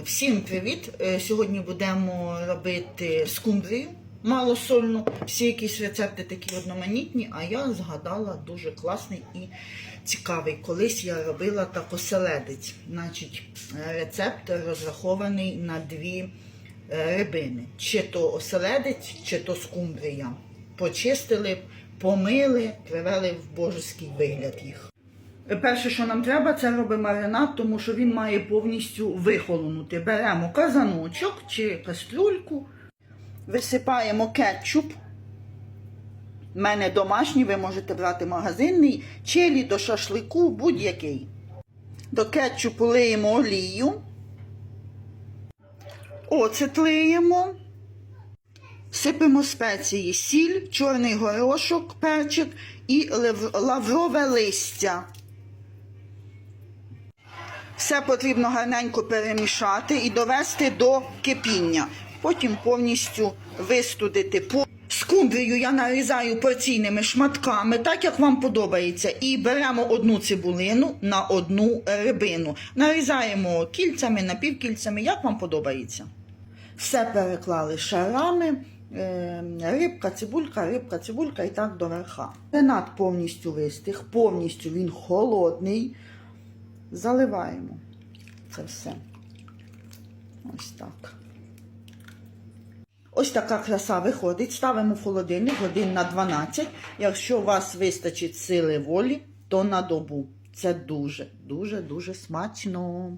Всім привіт! Е, Сьогодні будемо робити скумбрію малосольну. Всі якісь рецепти такі одноманітні, а я згадала дуже класний і цікавий. Колись я робила так оселедець. Значить, рецепт розрахований на дві е, рибини. Чи то оселедець, чи то скумбрія. Почистили, помили, привели в божеський вигляд їх. Перше, що нам треба, це робимо маринад, тому що він має повністю вихолонути. Беремо казаночок чи кастрюльку, висипаємо кетчуп. У мене домашній, ви можете брати магазинний, чилі до шашлику, будь-який. До кетчупу лиємо олію, оцет лиємо, сипемо спеції, сіль, чорний горошок, перчик і лаврове листя. Все потрібно гарненько перемішати і довести до кипіння. Потім повністю вистудити. Скумбрію я нарізаю порційними шматками, так як вам подобається. І беремо одну цибулину на одну рибину. Нарізаємо кільцями, напівкільцями, як вам подобається. Все переклали шарами. е, Рибка, цибулька, рибка, цибулька і так до верха. Ренат повністю вистиг, повністю він холодний. Заливаємо це все. Ось так. Ось така краса виходить. Ставимо в холодильник годин на 12. Якщо у вас вистачить сили волі, то на добу. Це дуже, дуже, дуже смачно.